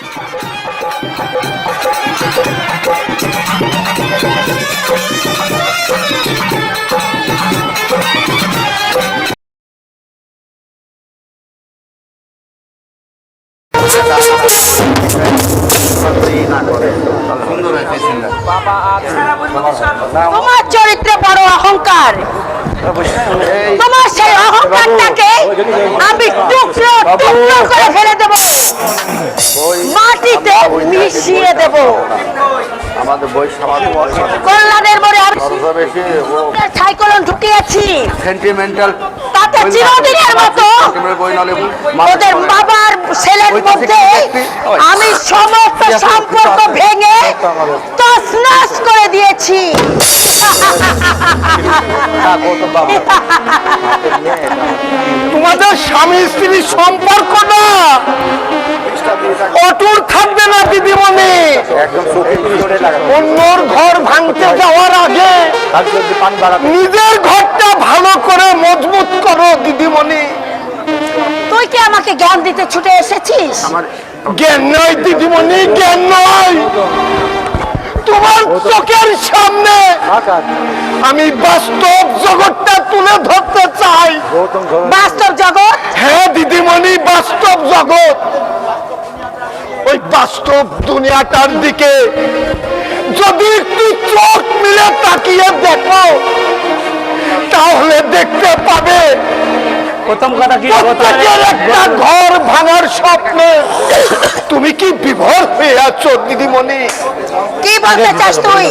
তোমার মিশিয়ে দেব। আমাদের কল্যাণের সাইকলন ঢুকিয়েছি। সেন্টিমেন্টাল তাতে চিরদিনের মতো ওদের বাবার ছেলের মধ্যে আমি সমস্ত সম্পর্ক ভেঙে তছনছ করে দিয়েছি। তোমাদের স্বামী স্ত্রীর সম্পর্কটা অটুট থাকবে না দিদিমণি। অন্যর ঘর ভাঙতে যাওয়ার আগে নিজের ঘরটা ভালো করে মজবুত করো দিদিমণি। তুই কি আমাকে জ্ঞান দিতে ছুটে এসেছিস? জ্ঞান নয় দিদিমণি জ্ঞান নয় তোমার চোখের সামনে আমি বাস্তব জগৎটা তুলে ধরতে চাই। বাস্তব জগৎ? হ্যাঁ দিদিমণি বাস্তব জগৎ। ওই বাস্তব দুনিয়াটার দিকে যদি একটু চোখ মিলে তাকিয়ে দেখো তাহলে দেখতে পাবে প্রথম কথা কি একটা ঘর ভাঙার স্বপ্নে। তুমি কি বিভোর হয়ে আছো দিদিমণি? কি বলতে চাস তুই?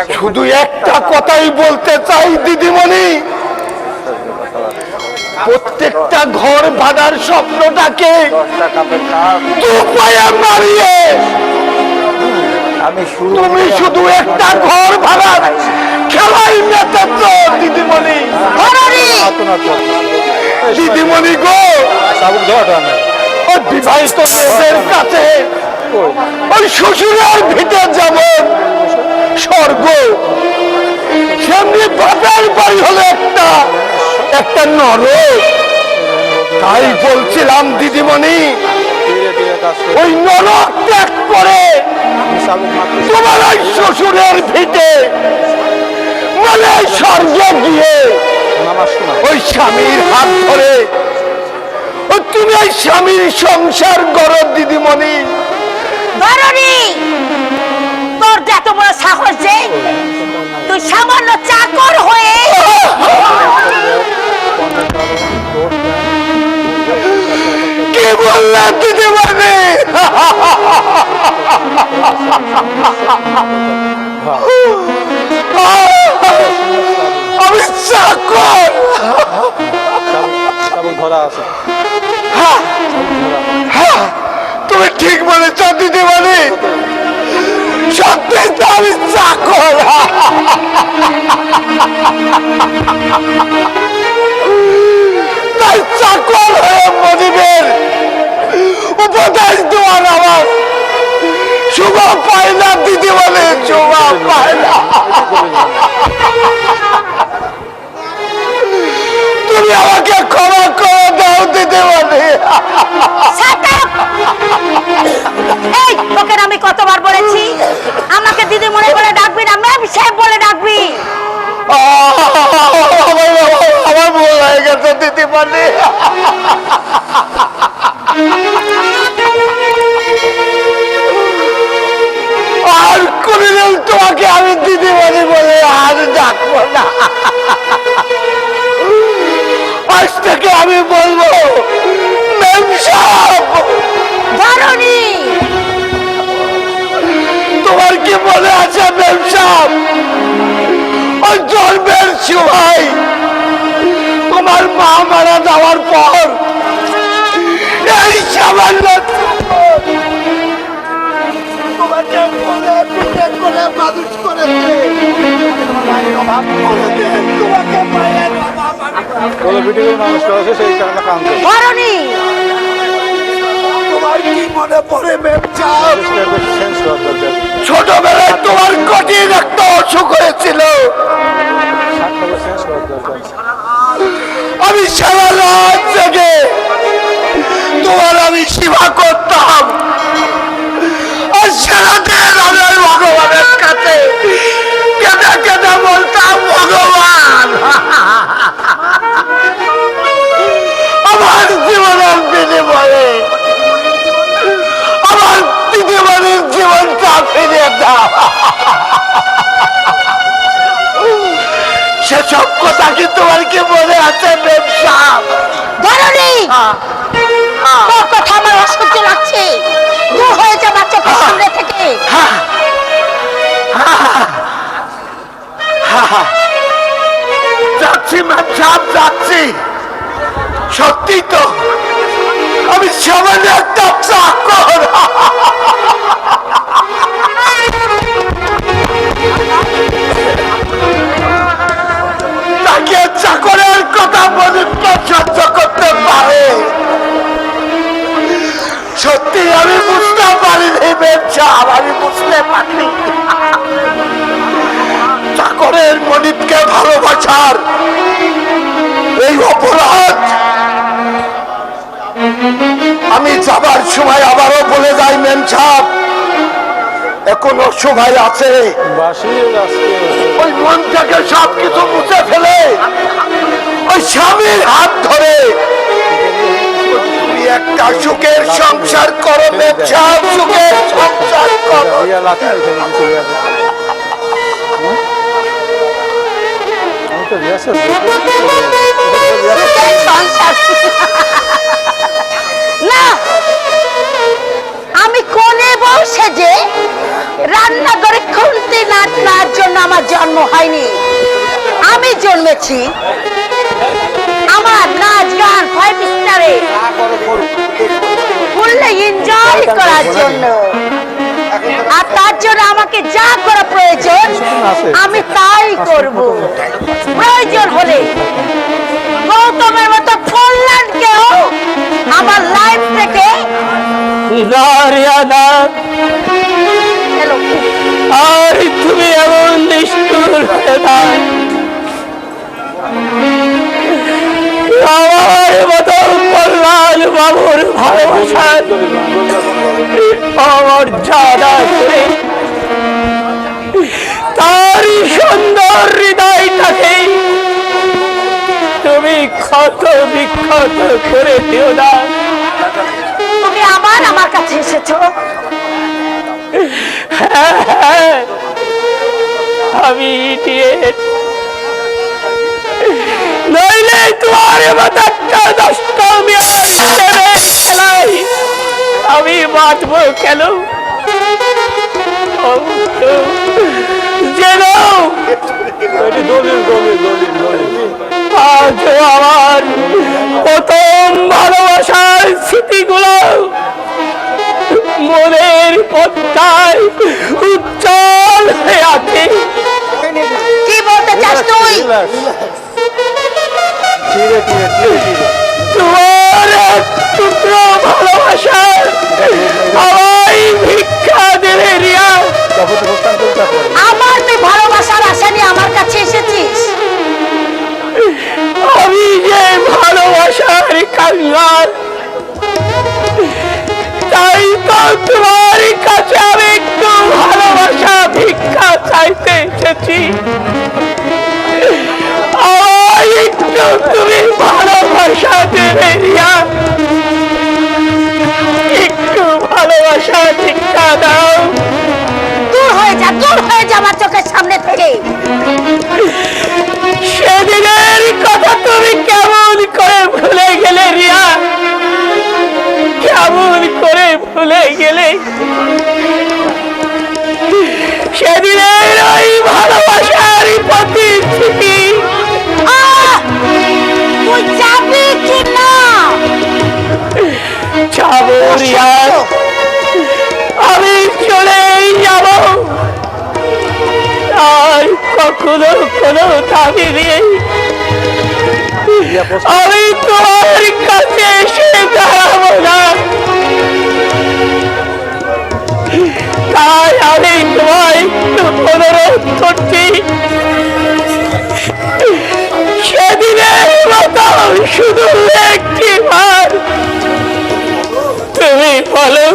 এক শুধু একটা কথাই বলতে চাই দিদিমণি। প্রত্যেকটা ঘর ভাঙার স্বপ্নটাকে মারিয়ে আমি তুমি শুধু একটা ঘর ভাড়া খেলাই মেতেছ দিদিমণি ধরনি দিদিমণি গো! সাবুক ধোয়া ওই বিবাহিত মেয়েদের কাছে। ওই শ্বশুরের ভিতর যেমন স্বর্গ। সেমনি বাপের বাড়ি হলো একটা। একটা নরক। তাই বলছিলাম দিদিমণি ওই নরক ত্যাগ করে তোমার ওই শ্বশুরের ভিটে মানে স্বর্গে গিয়ে স্বামীর হাত ধরে। ও তুমি ওই স্বামীর সংসার করো দিদিমণি। তোর এত বড় সাহস যে তুই সামান্য চাকর হয়ে কি বললা দিদিমণি? আমি চাকর। হ্যাঁ, তুমি ঠিক বলেছ দিদিমণি। সত্যি তো আমি চাকর। তাই চাকর হয়ে মনিবের উপদেশ দেওয়ার আমার শুভ পায় দিদি বলে শুভ পায় তুমি আমাকে ক্ষমা করে দাও এই তোকে আমি কতবার বলেছি? আমাকে দিদি মনে করে ডাকবি না ম্যাম সাহেব বলে ডাকবি। আমার ভুল হয়ে গেছে দিদি বলে আর কোনদিন তোমাকে আমি দিদি বলি বলে আর ডাকবো না। থেকে আমি বলব তোমার কি মনে আছে ম্যাম ওই জন্মের সময় তোমার মা মারা যাওয়ার পর এই সামান্য করে মানুষ করেছে। তোমাকে তোমার কি মনে পড়ে ছোটবেলায় তোমার কঠিন একটা অসুখ হয়েছিল। আমি সারা রাত জেগে তোমার আমি সেবা মুখটা ফিরিয়ে সেসব কথা কি তোমার কি মনে আছে ব্যবসা? কথা আমার অসহ্য লাগছে। হয়ে যা সামনে থেকে। যাচ্ছি ম্যাম সাহেব যাচ্ছি। সত্যি তো। আমি সামান্য একটা চাকর। তাকে চাকরের কথা কে সহ্য করতে পারে। সত্যি আমি বুঝতে পারিনি ম্যাম আমি বুঝতে পারিনি। চাকরের মনিতকে ভালোবাসার এই অপরাধ আমি যাবার সময় আবারও বলে যাই মেম সাহেব। এখনও সময় আছে। ওই মন থেকে সব কিছু মুছে ফেলে। ওই স্বামীর হাত ধরে। তুমি একটা সুখের সংসার করো মেম সাহেব সুখের সংসার করো। সংসার। না! আমি কোনে বসে যে রান্নাঘরে খুলতে নাচনার জন্য আমার জন্ম হয়নি। আমি জন্মেছি আমার নাচ গান ফাইভ স্টারে ফুললে এনজয় করার জন্য। আর তার জন্য আমাকে যা করা প্রয়োজন, আমি তাই করব। প্রয়োজন হলে গৌতমের মতো কল্যাণকেও আমার লাইফ থেকে. আর তুমি এমন নিষ্ঠুর হয়ে না আমার মতো কল্যাণ বাবুর ভালোবাসা আমার জানা তারই সুন্দর হৃদয়টাকে তুমি ক্ষত বিক্ষত করে দিও না। তুমি আবার আমার কাছে এসেছ। আমি idiot। নইলে তোমার মাথাটা নষ্ট আমি আর খেলাই। আমি বাঁচবো কেন? ও তো যেন আজ আমার। প্রথম ভালোবাসার স্মৃতিগুলো মনের পথটায় উজ্জ্বল হয়ে আছে। কি বলতে চাস তুই? তোমার টুকরো ভালোবাসা আমায় চাইতে এসেছি। একটু তুমি ভালোবাসা দেবে রিয়া। একটু ভালোবাসা ভিক্ষা দাও। দূর হয়ে যা দূর হয়ে যা আমার চোখের সামনে থেকে। সেদিনের কথা তুমি কেমন করে ভুলে গেলে রিয়া? কেমন করে ভুলে গেলে? সেদিনের ওই ভালোবাসার প্রতিশ্রুতি! তুই যাবি কি না? যাব আমি চলেই যাব। আর কখনো কোনো দাবি নেই। আমি তোমার কাছে এসে দাঁড়াবো না। তাই আমি তোমায় অনুরোধ করছি সেদিনের মতো শুধু একটি বার তুমি বলো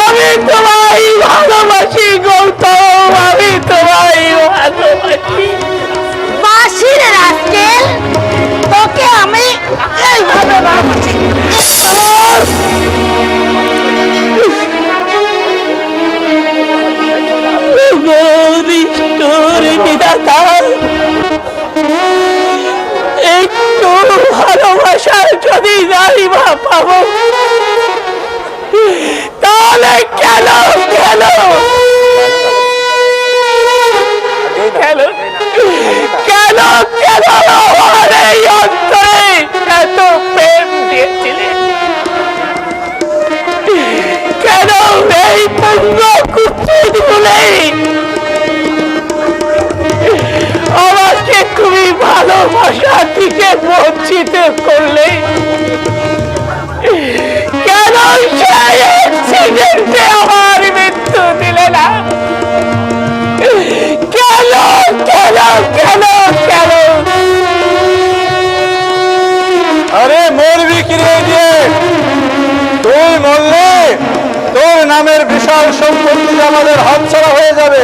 আমি তোমায় ভালোবাসি গৌতম আমি তোমায় ভালোবাসি। বাসির রাস্কেল তোকে আমি এইভাবে তার একটু ভালোবাসা যদি নারী বা পাবো তাহলে কেন কেন? কেন কেন আমার এই অন্তরে এত প্রেম কেন এই পূর্ণ কুচ্ছিত বলে থেকে বঞ্চিত করলে কেন আমার মৃত্যু দিলে না? কেন কেন কেন কেন? আরে মরবি কি রে দিয়ে তুই মরলে তোর নামের বিশাল সম্পত্তি আমাদের হাতছাড়া হয়ে যাবে।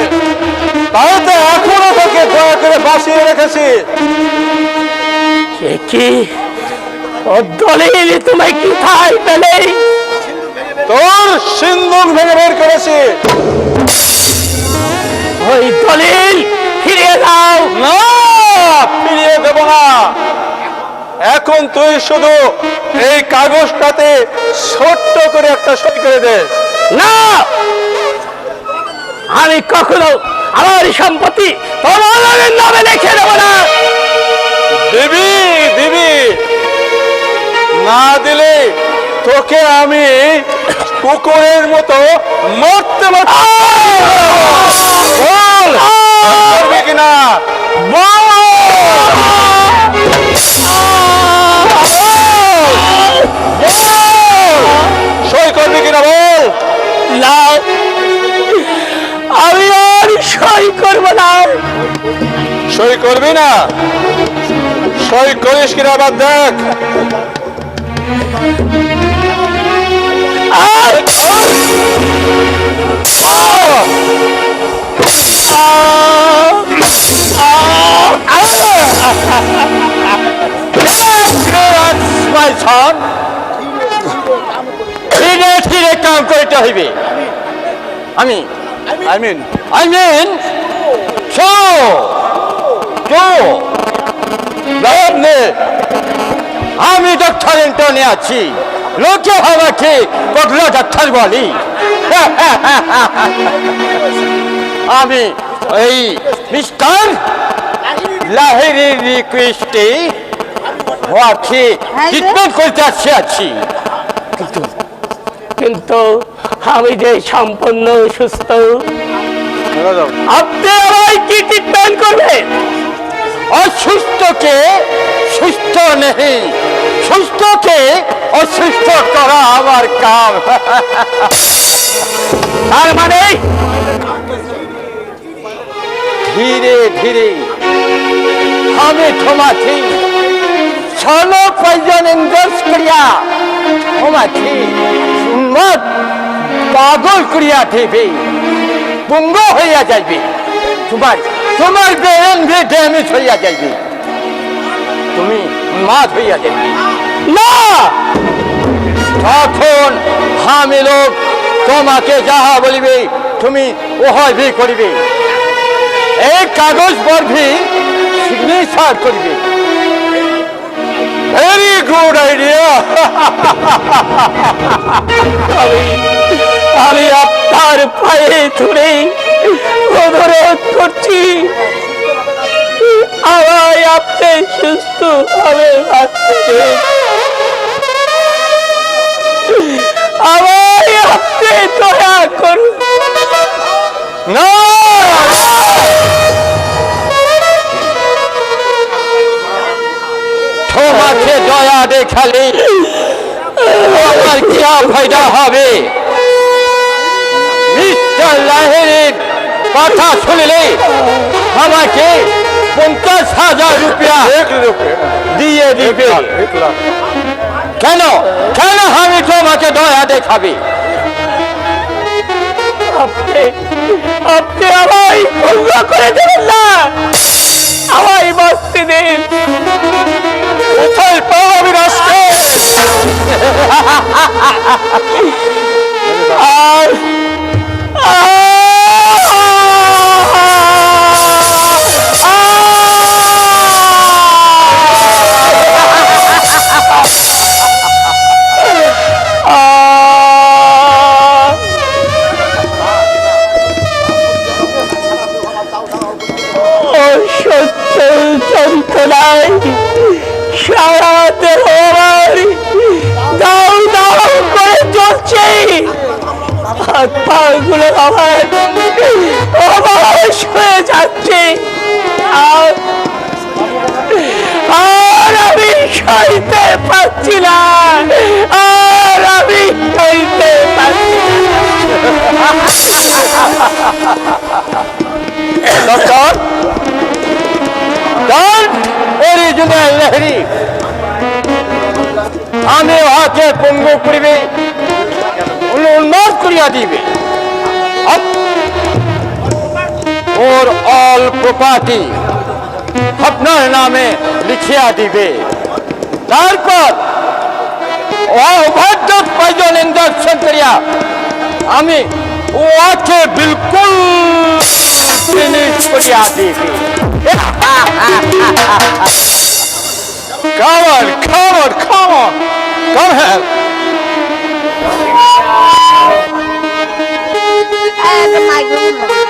তাই তো এখনও তোকে দয়া করে বাঁচিয়ে রেখেছি। কি? ও দলিল তোমায় কি খাই পেলে? তোর সিন্ধুক ভেঙে বের করেছি। ওই দলিল ফিরিয়ে দাও। না ফিরিয়ে দেব না। এখন তুই শুধু এই কাগজটাতে ছোট্ট করে একটা সই করে দে। না! আমি কখনো আমার সম্পত্তি তোমার নামে লিখে দেব না। দিবি দিবি। না দিলে তোকে আমি কুকুরের মতো মরতে মরতে বল কিনা? সই করব সই করবি না? সই করিস কিনা আবার দেখ। আর ধীরে ধীরে কাম করতে হইবে। আমি I mean I mean show show নে আমি ডক্টর ইন্টনে আছি লোকে আমাকে পগলা ডাক্তার বলি আমি এই মিস্টার লাহিরির রিকোয়েস্টে ওকে ট্রিটমেন্ট করতে আসছি আছি কিন্তু আমি যে সম্পূর্ণ সুস্থ আপনি আমায় কি ট্রিটমেন্ট করবেন অসুস্থকে সুস্থ নেই, সুস্থকে অসুস্থ করা আমার কাম। তার মানে ধীরে ধীরে আমি তোমাকে ছলো পয়জন ইন্ডোর্স করিয়া তোমাকে উন্মত পাগল করিয়া দেবে পুঙ্গ হইয়া যাইবে। তোমার তোমার ব্রেন ভি ড্যামেজ হইয়া যাইবে। তুমি মাছ হইয়া যাইবে। না তখন আমি লোক তোমাকে যাহা বলিবে, তুমি ওহা ভি করিবে। এই কাগজ পর ভি সিগনেচার করিবে ভেরি গুড আইডিয়া আমি আপনার পায়ে ধরে অনুরোধ করছি আমায় আপনি সুস্থ হবে আমায় আপনি দয়া করুন। তোমাকে দয়া দেখালে আমার কি ফায়দা হবে? কথা শুনলে আমাকে পঞ্চাশ হাজার রুপিয়া দিয়ে দিবে। কেন? কেন আমি তোমাকে দয়া দেখাবে? আপনি আমায় ভঙ্গ করে দেবেন না। আমায় বাঁচতে দিন। কোথায় আমি রাস্তা আর আর সইতে পারছি না ডক্টর ডন অরিজিনাল লেহরি আমি উহাকে পঙ্গু করিবে উন্মাদ করিয়া দিবে আপ- ওর অল প্রপার্টি আপনার নামে লিখিয়া দিবে তারপর অবাধ্য পয়জন ইঞ্জেকশন করিয়া हमें वो आँखें बिल्कुल आती थी। कावर कावर कावर कम है Uh, my room.